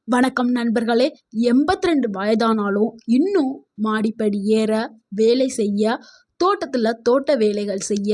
வணக்கம் நண்பர்களே. எண்பத்தி ரெண்டு வயதானாலும் இன்னும் மாடிப்படி ஏற வேலை செய்ய தோட்டத்தில் தோட்ட வேலைகள் செய்ய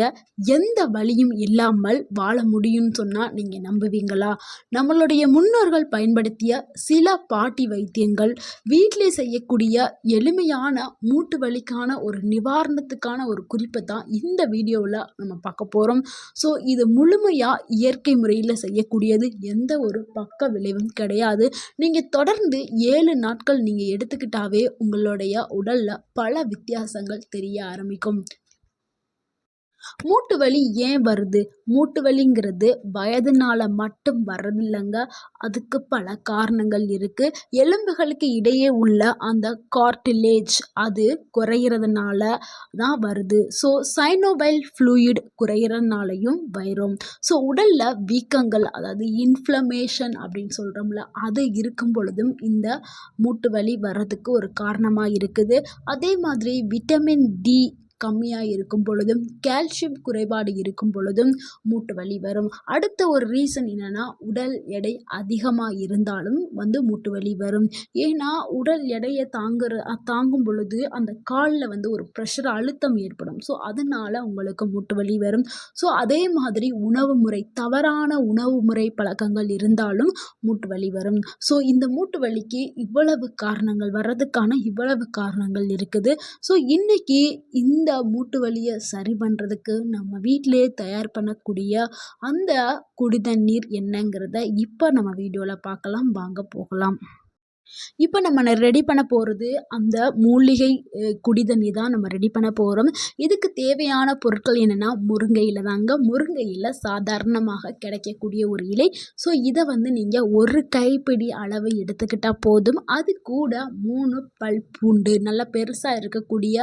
எந்த வழியும் இல்லாமல் வாழ முடியும்னு சொன்னால் நீங்கள் நம்புவீங்களா? நம்மளுடைய முன்னோர்கள் பயன்படுத்திய சில பாட்டி வைத்தியங்கள் வீட்டிலே செய்யக்கூடிய எளிமையான மூட்டு வலிக்கான ஒரு நிவாரணத்துக்கான ஒரு குறிப்பை தான் இந்த வீடியோவில் நம்ம பார்க்க போகிறோம் ஸோ இது முழுமையாக இயற்கை முறையில் செய்யக்கூடியது எந்த ஒரு பக்க விளைவும் கிடையாது. நீங்கள் தொடர்ந்து ஏழு நாட்கள் நீங்கள் எடுத்துக்கிட்டாவே உங்களுடைய உடலில் பல வித்தியாசங்கள் தெரிய ஆரம்பிக்கும். மூட்டு வலி ஏன் வருது? மூட்டு வலிங்கிறது வயதுனால மட்டும் வர்றதில்லைங்க. அதுக்கு பல காரணங்கள் இருக்குது எலும்புகளுக்கு இடையே உள்ள அந்த கார்டிலேஜ் அது குறையிறதுனால தான் வருது. ஸோ சைனோபைல் ஃப்ளூயிட் குறையிறதுனாலையும் வரும். ஸோ உடலில் வீக்கங்கள் அதாவது இன்ஃப்ளமேஷன் அப்படின்னு சொல்கிறோம்ல அது இருக்கும் பொழுதும் இந்த மூட்டு வலி வர்றதுக்கு ஒரு காரணமாக இருக்குது. அதே மாதிரி விட்டமின் டி கம்மியாக இருக்கும் பொழுதும் கால்சியம் குறைபாடு இருக்கும் பொழுதும் மூட்டு வலி வரும். அடுத்த ஒரு ரீசன் என்னென்னா உடல் எடை அதிகமாக இருந்தாலும் வந்து மூட்டு வலி வரும். ஏன்னா உடல் எடையை தாங்குற தாங்கும் பொழுது அந்த காலில் வந்து ஒரு ப்ரெஷர் அழுத்தம் ஏற்படும். ஸோ அதனால் உங்களுக்கு மூட்டு வலி வரும். ஸோ அதே மாதிரி உணவு முறை தவறான உணவு முறை பழக்கங்கள் இருந்தாலும் மூட்டு வலி வரும். ஸோ இந்த மூட்டு வலிக்கு இவ்வளவு காரணங்கள் வர்றதுக்கான இவ்வளவு காரணங்கள் இருக்குது. ஸோ இன்றைக்கி இந்த இந்த மூட்டு வலியை சரி பண்ணுறதுக்கு நம்ம வீட்டிலே தயார் பண்ணக்கூடிய அந்த குடி தண்ணீர் என்னங்கிறத இப்போ நம்ம வீடியோவில் பார்க்கலாம். வாங்க போகலாம். இப்போ நம்ம ரெடி பண்ண போகிறது அந்த மூலிகை குடி தண்ணி தான் நம்ம ரெடி பண்ண போகிறோம் இதுக்கு தேவையான பொருட்கள் என்னென்னா முருங்கை இலை தாங்க. முருங்கை இலை சாதாரணமாக கிடைக்கக்கூடிய ஒரு இலை. ஸோ இதை வந்து நீங்கள் ஒரு கைப்பிடி அளவு எடுத்துக்கிட்டால் போதும். அது கூட மூணு பல் பூண்டு நல்லா பெருசாக இருக்கக்கூடிய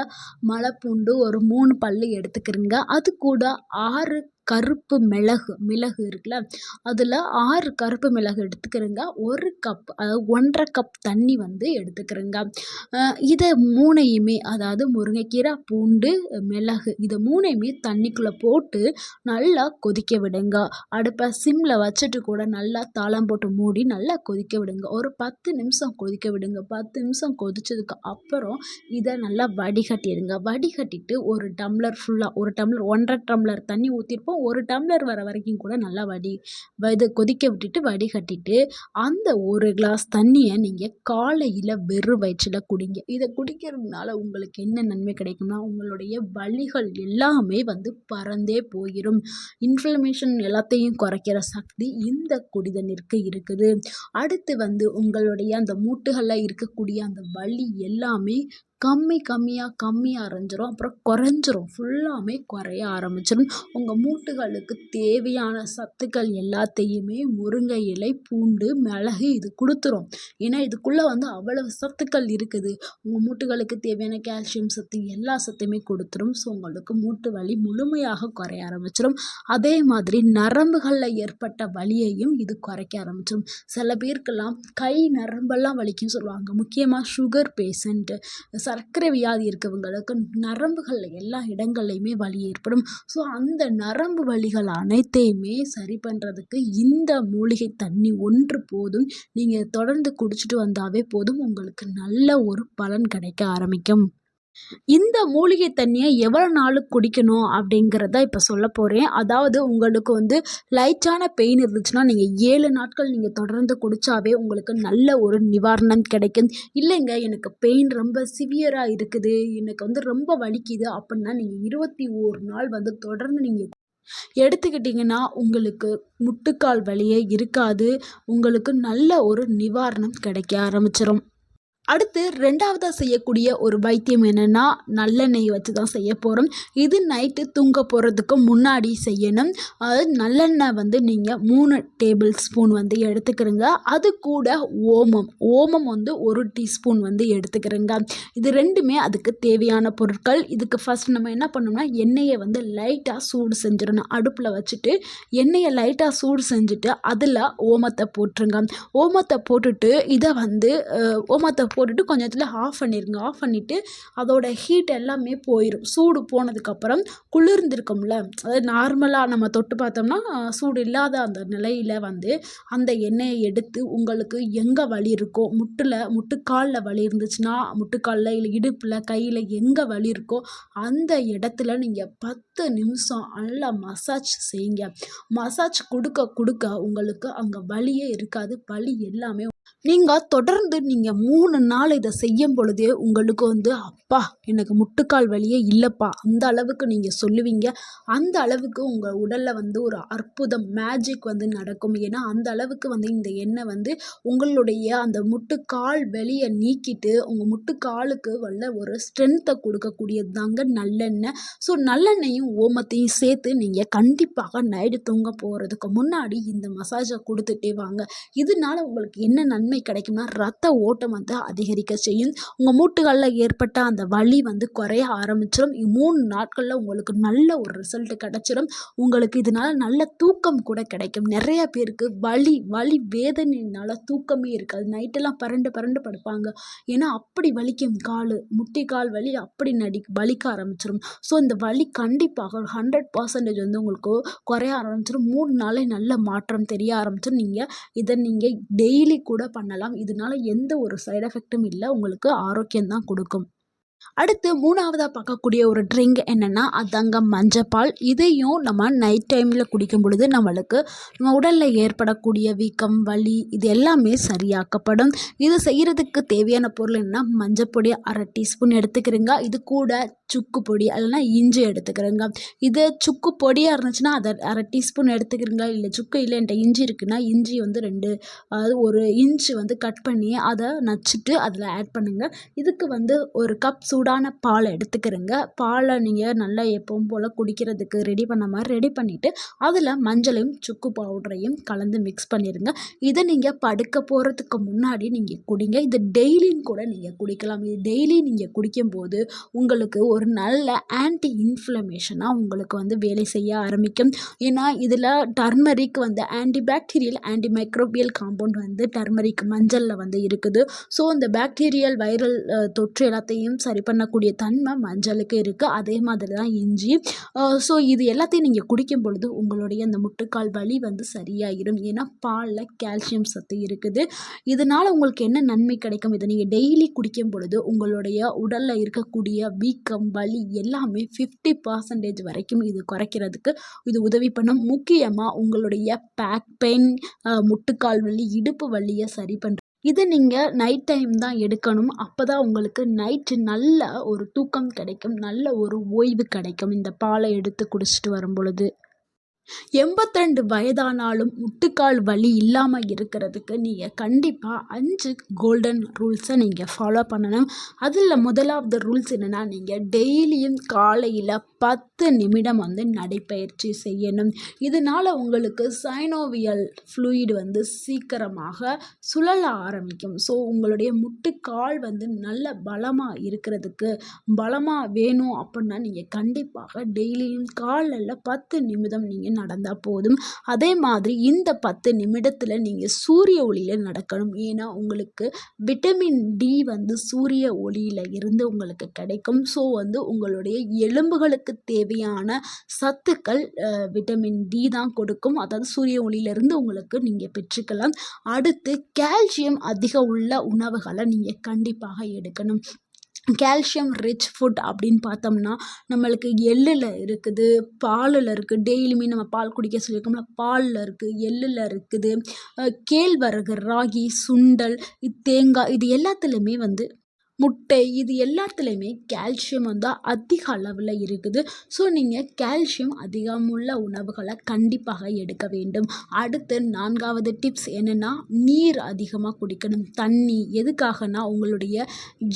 மலைப்பூண்டு ஒரு மூணு பல் எடுத்துக்கிறங்க. அது கூட ஆறு கருப்பு மிளகு மிளகு இருக்குல்ல? அதில் ஆறு கருப்பு மிளகு எடுத்துக்கிறேங்க. ஒரு கப் அதாவது ஒன்றரை கப் தண்ணி வந்து எடுத்துக்கிறேங்க. இதை மூணையுமே அதாவது முருங்கைக்கீரை பூண்டு மிளகு இதை மூணையுமே தண்ணிக்குள்ளே போட்டு நல்லா கொதிக்க விடுங்க. அடுப்பை சிம்மில் வச்சுட்டு கூட நல்லா தாளம் போட்டு மூடி நல்லா கொதிக்க விடுங்க. ஒரு பத்து நிமிஷம் கொதிக்க விடுங்க. பத்து நிமிஷம் கொதிச்சதுக்கு அப்புறம் இதை நல்லா வடிகட்டிடுங்க. வடிகட்டிட்டு ஒரு டம்ளர் ஃபுல்லாக ஒரு டம்ளர் ஒன்றரை டம்ளர் தண்ணி ஊற்றிருப்போம் ஒரு டம்ளர் வர வரைக்கும் கூட நல்லா வடி இது கொதிக்க விட்டுட்டு வடிகட்டிட்டு அந்த ஒரு கிளாஸ் தண்ணியை நீங்கள் காலையில் வெறும் வயிற்றில் குடிங்க. இதை குடிக்கிறதுனால உங்களுக்கு என்ன நன்மை கிடைக்கும்னா உங்களுடைய வலிகள் எல்லாமே வந்து பறந்தே போயிடும் இன்ஃப்ளமேஷன் எல்லாத்தையும் குறைக்கிற சக்தி இந்த குடிதண்ணீருக்கு இருக்குது. அடுத்து வந்து உங்களுடைய அந்த மூட்டுகளில் இருக்கக்கூடிய அந்த வலி எல்லாமே கம்மி கம்மியாக கம்மியாக அரைஞ்சிரும். அப்புறம் குறைஞ்சிரும். ஃபுல்லாமே குறைய ஆரம்பிச்சிடும் உங்கள் மூட்டுகளுக்கு தேவையான சத்துக்கள் எல்லாத்தையுமே முருங்கை இலை பூண்டு மிளகு இது கொடுத்துரும். ஏன்னா இதுக்குள்ளே வந்து அவ்வளவு சத்துக்கள் இருக்குது. உங்கள் மூட்டுகளுக்கு தேவையான கால்சியம் சத்து எல்லா சத்தையுமே கொடுத்துரும். ஸோ உங்களுக்கு மூட்டு வலி முழுமையாக குறைய ஆரம்பிச்சிடும் அதே மாதிரி நரம்புகளில் ஏற்பட்ட வலியையும் இது குறைக்க ஆரம்பிச்சிடும் சில பேருக்கெல்லாம் கை நரம்பெல்லாம் வலிக்கும் சொல்லுவாங்க. முக்கியமாக சுகர் பேஷண்ட்டு சர்க்கரை வியாதி இருக்கவங்களுக்கு நரம்புகளில் எல்லா இடங்கள்லையுமே வலி ஏற்படும். ஸோ அந்த நரம்பு வலிகள் அனைத்தையுமே சரி பண்ணுறதுக்கு இந்த மூலிகை தண்ணி ஒன்று போதும். நீங்கள் தொடர்ந்து குடிச்சிட்டு வந்தாவே போதும். உங்களுக்கு நல்ல ஒரு பலன் கிடைக்க ஆரம்பிக்கும். இந்த மூலிகை தண்ணியை எவ்வளோ நாளுக்கு குடிக்கணும் அப்படிங்கிறத இப்போ சொல்ல போகிறேன் அதாவது உங்களுக்கு வந்து லைட்டான பெயின் இருந்துச்சுன்னா நீங்கள் ஏழு நாட்கள் நீங்கள் தொடர்ந்து குடித்தாவே உங்களுக்கு நல்ல ஒரு நிவாரணம் கிடைக்கும். இல்லைங்க எனக்கு பெயின் ரொம்ப சிவியராக இருக்குது எனக்கு வந்து ரொம்ப வலிக்குது அப்படின்னா நீங்கள் இருபத்தி ஒரு நாள் வந்து தொடர்ந்து நீங்கள் எடுத்துக்கிட்டிங்கன்னா உங்களுக்கு முட்டுக்கால் வலியே இருக்காது உங்களுக்கு நல்ல ஒரு நிவாரணம் கிடைக்க ஆரம்பிச்சிடும் அடுத்து ரெண்டாவதாக செய்யக்கூடிய ஒரு வைத்தியம் என்னென்னா நல்லெண்ணெய் வச்சு தான் செய்ய போகிறோம் இது நைட்டு தூங்க போகிறதுக்கு முன்னாடி செய்யணும். அது நல்லெண்ணெய் வந்து நீங்கள் மூணு டேபிள் ஸ்பூன் வந்து எடுத்துக்கிறங்க. அது கூட ஓமம். ஓமம் வந்து ஒரு டீஸ்பூன் வந்து எடுத்துக்கிறங்க. இது ரெண்டுமே அதுக்கு தேவையான பொருட்கள். இதுக்கு ஃபஸ்ட் நம்ம என்ன பண்ணோம்னா எண்ணெயை வந்து லைட்டாக சூடு செஞ்சிடணும். அடுப்பில் வச்சுட்டு எண்ணெயை லைட்டாக சூடு செஞ்சுட்டு அதில் ஓமத்தை போட்டுருங்க. ஓமத்தை போட்டுட்டு இதை வந்து ஓமத்தை போட்டுட்டு கொஞ்ச நேரத்தில் ஆஃப் பண்ணிடுங்க ஆஃப் பண்ணிவிட்டு அதோட ஹீட் எல்லாமே போயிடும் சூடு போனதுக்கப்புறம் குளிர்ந்திருக்கும்ல. அதாவது நார்மலாக நம்ம தொட்டு பார்த்தோம்னா சூடு இல்லாத அந்த நிலையில் வந்து அந்த எண்ணெயை எடுத்து உங்களுக்கு எங்கே வலி இருக்கோ முட்டில் முட்டுக்காலில் வலி இருந்துச்சுன்னா முட்டுக்காலில் இல்லை இடுப்பில் கையில் எங்கே வலி இருக்கோ அந்த இடத்துல நீங்கள் பத்து நிமிஷம் நல்லா மசாஜ் செய்யுங்க. மசாஜ் கொடுக்க கொடுக்க உங்களுக்கு அங்கே வலியே இருக்காது. வலி எல்லாமே நீங்கள் தொடர்ந்து நீங்கள் மூணு நாள் இதை செய்யும் பொழுதே உங்களுக்கு வந்து அப்பா எனக்கு முட்டுக்கால் வலியே இல்லைப்பா. அந்த அளவுக்கு நீங்கள் சொல்லுவீங்க. அந்த அளவுக்கு உங்கள் உடலில் வந்து ஒரு அற்புதம் மேஜிக் வந்து நடக்கும். ஏன்னா அந்த அளவுக்கு வந்து இந்த எண்ணெய் வந்து உங்களுடைய அந்த முட்டுக்கால் வெளியை நீக்கிட்டு உங்கள் முட்டுக்காலுக்கு வல்ல ஒரு ஸ்ட்ரென்த்தை கொடுக்கக்கூடியது தாங்க நல்லெண்ணெய். ஸோ நல்லெண்ணெயும் ஓமத்தையும் சேர்த்து நீங்கள் கண்டிப்பாக நைட்டு தூங்க போகிறதுக்கு முன்னாடி இந்த மசாஜை கொடுத்துட்டே வாங்க. இதனால உங்களுக்கு என்ன நன்மை நன்மை கிடைக்கும்னா ரத்த ஓட்டம் வந்து அதிகரிக்க செய்யும். உங்கள் மூட்டுகளில் ஏற்பட்ட அந்த வலி வந்து குறைய ஆரம்பிச்சிடும் மூணு நாட்களில் உங்களுக்கு நல்ல ஒரு ரிசல்ட் கிடைச்சிடும் உங்களுக்கு இதனால் நல்ல தூக்கம் கூட கிடைக்கும். நிறைய பேருக்கு வலி வலி வேதனையினால் தூக்கமே இருக்காது. நைட்டெல்லாம் பரண்டு பரண்டு படுப்பாங்க. ஏன்னா அப்படி வலிக்கும் கால் முட்டி கால் வலி அப்படி நடி வலிக்க ஆரம்பிச்சிடும் ஸோ இந்த வலி கண்டிப்பாக ஒரு ஹண்ட்ரட் பர்சன்டேஜ் வந்து உங்களுக்கு குறைய ஆரம்பிச்சிடும் மூணு நாளே நல்ல மாற்றம் தெரிய ஆரம்பிச்சிடும் நீங்கள் இதை நீங்கள் டெய்லி கூட பண்ணலாம். இதனால எந்த ஒரு சைட் எஃபெக்ட்டும் இல்லை. உங்களுக்கு ஆரோக்கியம் தான் கொடுக்கும். அடுத்து மூணாவதாக பார்க்கக்கூடிய ஒரு ட்ரிங்க் என்னென்னா அதாங்க மஞ்சப்பால். இதையும் நம்ம நைட் டைமில் குடிக்கும் பொழுது நம்மளுக்கு நம்ம உடலில் ஏற்படக்கூடிய வீக்கம் வலி இது எல்லாமே சரியாக்கப்படும். இது செய்கிறதுக்கு தேவையான பொருள் என்னென்னா மஞ்சப்பொடி அரை டீஸ்பூன் எடுத்துக்கிறீங்க. இது கூட சுக்கு பொடி இல்லைனா இஞ்சி எடுத்துக்கிறேங்க. இது சுக்கு பொடியாக இருந்துச்சுன்னா அதை அரை டீஸ்பூன் எடுத்துக்கிறீங்க இல்லை சுக்கு இல்லை என்கிட்ட இஞ்சி இருக்குன்னா இஞ்சி வந்து ரெண்டு அதாவது ஒரு இன்ச்சு வந்து கட் பண்ணி அதை நச்சுட்டு அதில் ஆட் பண்ணுங்கள் இதுக்கு வந்து ஒரு கப் சூடான பால் எடுத்துக்கிறங்க. பாலை நீங்கள் நல்லா எப்பவும் போல் குடிக்கிறதுக்கு ரெடி பண்ண மாதிரி ரெடி பண்ணிவிட்டு அதில் மஞ்சளையும் சுக்கு பவுடரையும் கலந்து மிக்ஸ் பண்ணிடுங்க இதை நீங்கள் படுக்க போகிறதுக்கு முன்னாடி நீங்கள் குடிங்க. இது டெய்லியும் கூட நீங்கள் குடிக்கலாம். இது டெய்லி நீங்கள் குடிக்கும்போது உங்களுக்கு ஒரு நல்ல ஆன்டி இன்ஃப்ளமேஷனாக உங்களுக்கு வந்து வேலை செய்ய ஆரம்பிக்கும். ஏன்னா இதில் டர்மரிக் வந்து anti bacterial anti microbial compound வந்து டர்மரிக் மஞ்சளில் வந்து இருக்குது. ஸோ இந்த பாக்டீரியல் வைரல் தொற்று எல்லாத்தையும் சரி பண்ணக்கூடிய தன்மை மஞ்சளுக்கு இருக்குது அதே மாதிரி தான் இஞ்சி ஸோ இது எல்லாத்தையும் நீங்கள் குடிக்கும் பொழுது உங்களுடைய அந்த முட்டுக்கால் வலி வந்து சரியாயிடும் ஏன்னா பாலில் கால்சியம் சத்து இருக்குது. இதனால் உங்களுக்கு என்ன நன்மை கிடைக்கும்? இதை நீங்கள் டெய்லி குடிக்கும் பொழுது உங்களுடைய உடலில் இருக்கக்கூடிய வீக்கம் வலி எல்லாமே ஃபிஃப்டி பர்சன்டேஜ் வரைக்கும் இது குறைக்கிறதுக்கு இது உதவி பண்ணும். முக்கியமாக உங்களுடைய பேக் பெயின் முட்டுக்கால் வலி இடுப்பு வலியை சரி பண்ணுற இது நீங்கள் நைட் டைம் தான் எடுக்கணும். அப்போ தான் உங்களுக்கு நைட்டு நல்ல ஒரு தூக்கம் கிடைக்கும். நல்ல ஒரு ஓய்வு கிடைக்கும். இந்த பாலை எடுத்து குடிச்சிட்டு வரும் பொழுது எண்பத்திரெண்டு வயதானாலும் முட்டுக்கால் வலி இல்லாமல் இருக்கிறதுக்கு நீங்கள் கண்டிப்பாக அஞ்சு கோல்டன் ரூல்ஸை நீங்கள் ஃபாலோ பண்ணணும். அதில் முதலாவது ரூல்ஸ் என்னென்னா நீங்கள் டெய்லியும் காலையில் பத்து நிமிடம் வந்து நடைப்பயிற்சி செய்யணும். இதனால் உங்களுக்கு சைனோவியல் ஃப்ளூயிட் வந்து சீக்கிரமாக சுழல ஆரம்பிக்கும். ஸோ உங்களுடைய முட்டுக்கால் வந்து நல்ல பலமாக இருக்கிறதுக்கு பலமாக வேணும் அப்படின்னா நீங்கள் கண்டிப்பாக டெய்லியும் காலையில் பத்து நிமிடம் நீங்கள் நடந்தால் போதும். அதே மாதிரி இந்த பத்து நிமிடத்தில் நீங்கள் சூரிய ஒளியில் நடக்கணும். ஏன்னா உங்களுக்கு விட்டமின் டி வந்து சூரிய ஒளியில் இருந்து உங்களுக்கு கிடைக்கும். ஸோ வந்து உங்களுடைய எலும்புகளுக்கு தேவையான சத்துக்கள் விட்டமின் டி தான் கொடுக்கும். அதாவது சூரிய ஒளியிலிருந்து உங்களுக்கு நீங்கள் பெற்றுக்கலாம். அடுத்து கால்சியம் அதிக உள்ள உணவுகளை நீங்கள் கண்டிப்பாக எடுக்கணும். கால்சியம் ரிச் ஃபுட் அப்படின்னு பார்த்தோம்னா நம்மளுக்கு எள்ளில் இருக்குது பாலில் இருக்குது டெய்லியுமே நம்ம பால் குடிக்க சொல்லியிருக்கோம்ல பாலில் இருக்குது எள்ளில் இருக்குது. கேழ்வரகு ராகி சுண்டல் தேங்காய் இது எல்லாத்துலேயுமே வந்து முட்டை இது எல்லாத்துலேயுமே கால்சியம் வந்து அதிக அளவில் இருக்குது. ஸோ நீங்கள் கால்சியம் அதிகமுள்ள உணவுகளை கண்டிப்பாக எடுக்க வேண்டும். அடுத்து நான்காவது டிப்ஸ் என்னென்னா நீர் அதிகமாக குடிக்கணும். தண்ணி எதுக்காகனா உங்களுடைய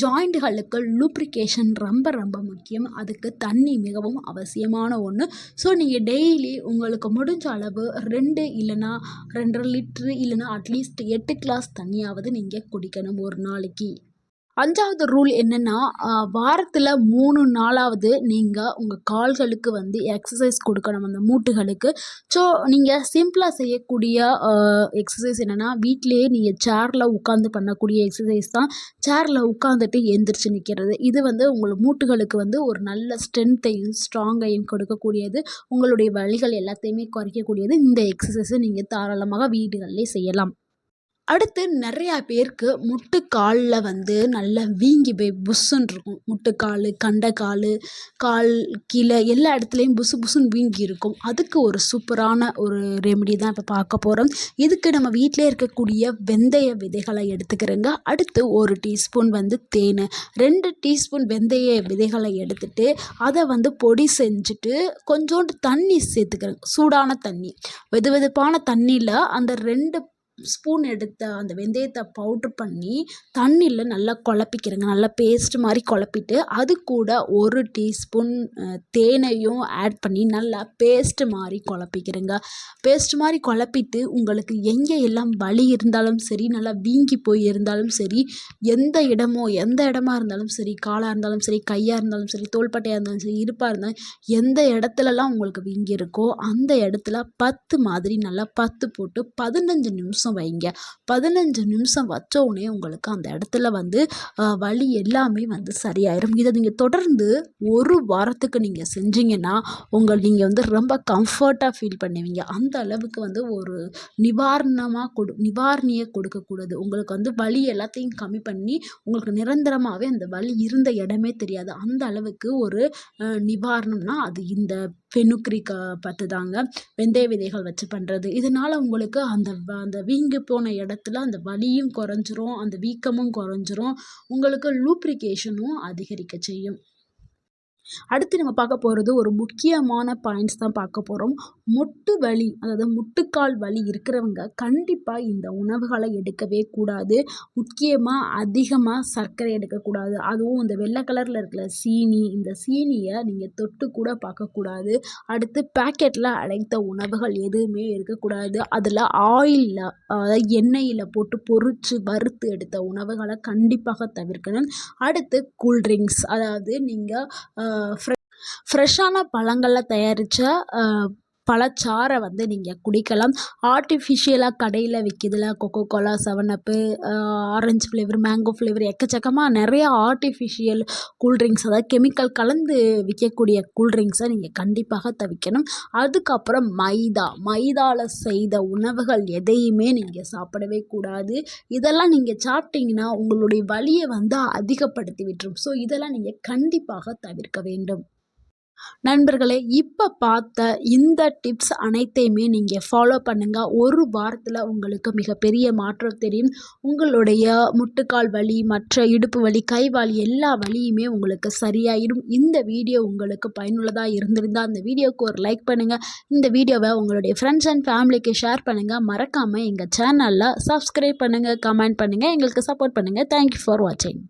ஜாயிண்ட்களுக்கு லூப்ரிகேஷன் ரொம்ப ரொம்ப முக்கியம். அதுக்கு தண்ணி மிகவும் அவசியமான ஒன்று ஸோ நீங்கள் டெய்லி உங்களுக்கு முடிஞ்ச அளவு ரெண்டு இல்லைனா ரெண்டரை லிட்ரு இல்லைனா அட்லீஸ்ட் எட்டு கிளாஸ் தண்ணியாவது நீங்கள் குடிக்கணும் ஒரு நாளைக்கு. அஞ்சாவது ரூல் என்னென்னா வாரத்தில் மூணு நாளாவது நீங்கள் உங்கள் கால்களுக்கு வந்து எக்ஸசைஸ் கொடுக்கணும் அந்த மூட்டுகளுக்கு. ஸோ நீங்கள் சிம்பிளாக செய்யக்கூடிய எக்ஸசைஸ் என்னென்னா வீட்டிலேயே நீங்கள் சேரில் உட்காந்து பண்ணக்கூடிய எக்ஸசைஸ் தான். சேரில் உட்காந்துட்டு எந்திரிச்சு நிற்கிறது இது வந்து உங்கள் மூட்டுகளுக்கு வந்து ஒரு நல்ல ஸ்ட்ரென்த்தையும் ஸ்ட்ராங்கையும் கொடுக்கக்கூடியது. உங்களுடைய வழிகள் எல்லாத்தையுமே குறைக்கக்கூடியது. இந்த எக்ஸசைஸை நீங்கள் தாராளமாக வீடுகளிலே செய்யலாம். அடுத்து நிறையா பேருக்கு முட்டுக்காலில் வந்து நல்லா வீங்கி போய் புஸ்ஸுன்னு இருக்கும் முட்டுக்கால் கண்டக்கால் கால் கீழே எல்லா இடத்துலையும் புசு புசுன்னு வீங்கி இருக்கும். அதுக்கு ஒரு சூப்பரான ஒரு ரெமெடி தான் இப்போ பார்க்க போகிறோம் இதுக்கு நம்ம வீட்டிலே இருக்கக்கூடிய வெந்தய விதைகளை எடுத்துக்கிறோங்க. அடுத்து ஒரு டீஸ்பூன் வந்து தேன். ரெண்டு டீஸ்பூன் வெந்தய விதைகளை எடுத்துட்டு அதை வந்து பொடி செஞ்சுட்டு கொஞ்சோண்டு தண்ணி சேர்த்துக்கிறேங்க சூடான தண்ணி. வெது வெதுப்பான தண்ணியில் அந்த ரெண்டு ஸ்பூன் எடுத்த அந்த வெந்தயத்தை பவுட்ரு பண்ணி தண்ணியில் நல்லா குழப்பிக்கிறேங்க. நல்லா பேஸ்ட் மாதிரி குழப்பிட்டு அது கூட ஒரு டீஸ்பூன் தேனையும் ஆட் பண்ணி நல்லா பேஸ்ட் மாதிரி குழப்பிக்கிறேங்க. பேஸ்ட் மாதிரி குழப்பிட்டு உங்களுக்கு எங்கே எல்லாம் வலி இருந்தாலும் சரி நல்லா வீங்கி போய் இருந்தாலும் சரி எந்த இடமோ எந்த இடமா இருந்தாலும் சரி காலாக இருந்தாலும் சரி கையாக இருந்தாலும் சரி தோள்பட்டையாக இருந்தாலும் சரி இருப்பாக இருந்தாலும் எந்த இடத்துலலாம் உங்களுக்கு வீங்கி இருக்கோ அந்த இடத்துல பத்து மாதிரி நல்லா பத்து போட்டு பதினஞ்சு நிமிஷம் நிமிஷம் வைங்க. பதினஞ்சு நிமிஷம் வச்ச உடனே உங்களுக்கு அந்த இடத்துல வந்து வலி எல்லாமே வந்து சரியாயிடும் இதை நீங்கள் தொடர்ந்து ஒரு வாரத்துக்கு நீங்கள் செஞ்சீங்கன்னா உங்கள் நீங்கள் வந்து ரொம்ப கம்ஃபர்ட்டாக ஃபீல் பண்ணுவீங்க. அந்த அளவுக்கு வந்து ஒரு நிவாரணமாக கொடு நிவாரணியை கொடுக்கக்கூடாது. உங்களுக்கு வந்து வலி எல்லாத்தையும் கம்மி பண்ணி உங்களுக்கு நிரந்தரமாகவே அந்த வலி இருந்த இடமே தெரியாது. அந்த அளவுக்கு ஒரு நிவாரணம்னா அது இந்த ஃபெனுக்ரிக்கா பத்து தாங்க வெந்தய விதைகள் வச்சு பண்ணுறது இதனால் உங்களுக்கு அந்த அந்த வீங்கி போன இடத்துல அந்த வலியும் குறைஞ்சிரும் அந்த வீக்கமும் குறைஞ்சிரும். உங்களுக்கு லூப்ரிகேஷனும் அதிகரிக்க செய்யும். அடுத்து நம்ம பார்க்க போகிறது ஒரு முக்கியமான பாயிண்ட்ஸ் தான் பார்க்க போகிறோம் முட்டு வலி அதாவது முட்டுக்கால் வலி இருக்கிறவங்க கண்டிப்பாக இந்த உணவுகளை எடுக்கவே கூடாது. முக்கியமாக அதிகமாக சர்க்கரை எடுக்கக்கூடாது. அதுவும் இந்த வெள்ளை கலரில் இருக்கிற சீனி இந்த சீனியை நீங்கள் தொட்டு கூட பார்க்கக்கூடாது அடுத்து பேக்கெட்டில் அடைத்த உணவுகள் எதுவுமே இருக்கக்கூடாது. அதில் ஆயிலில் அதாவது எண்ணெயில் போட்டு பொறிச்சு வறுத்து எடுத்த உணவுகளை கண்டிப்பாக தவிர்க்கணும். அடுத்து கூல்ட்ரிங்க்ஸ் அதாவது நீங்கள் ஃப்ரெஷ் ஃப்ரெஷ்ஷான பழங்களில் தயாரித்த பழச்சாறை வந்து நீங்கள் குடிக்கலாம். ஆர்டிஃபிஷியலாக கடையில் விற்கிதுல Coca Cola seven up orange flavour mango flavour எக்கச்சக்கமாக நிறையா ஆர்டிஃபிஷியல் கூல்ட்ரிங்க்ஸ் அதாவது கெமிக்கல் கலந்து விற்கக்கூடிய கூல்ட்ரிங்க்ஸை நீங்கள் கண்டிப்பாக தவிர்க்கணும் அதுக்கப்புறம் மைதா. மைதாவில் செய்த உணவுகள் எதையுமே நீங்கள் சாப்பிடவே கூடாது. இதெல்லாம் நீங்கள் சாப்பிட்டீங்கன்னா உங்களுடைய வலியை வந்து அதிகப்படுத்தி விட்டுரும். ஸோ இதெல்லாம் நீங்கள் கண்டிப்பாக தவிர்க்க வேண்டும். நண்பர்களே இப்போ பார்த்த இந்த டிப்ஸ் அனைத்தையுமே நீங்கள் ஃபாலோ பண்ணுங்கள் ஒரு வாரத்தில் உங்களுக்கு மிகப்பெரிய மாற்றம் தெரியும். உங்களுடைய முட்டுக்கால் வலி மற்ற இடுப்பு வலி கை வலி எல்லா வலியுமே உங்களுக்கு சரியாயிடும் இந்த வீடியோ உங்களுக்கு பயனுள்ளதாக இருந்திருந்தால் அந்த வீடியோவுக்கு ஒரு லைக் பண்ணுங்கள் இந்த வீடியோவை உங்களுடைய ஃப்ரெண்ட்ஸ் அண்ட் ஃபேமிலிக்கு ஷேர் பண்ணுங்கள் மறக்காமல் எங்கள் சேனலில் சப்ஸ்கிரைப் பண்ணுங்கள் கமெண்ட் பண்ணுங்கள் எங்களுக்கு சப்போர்ட் பண்ணுங்கள் தேங்க்யூ ஃபார் வாட்சிங்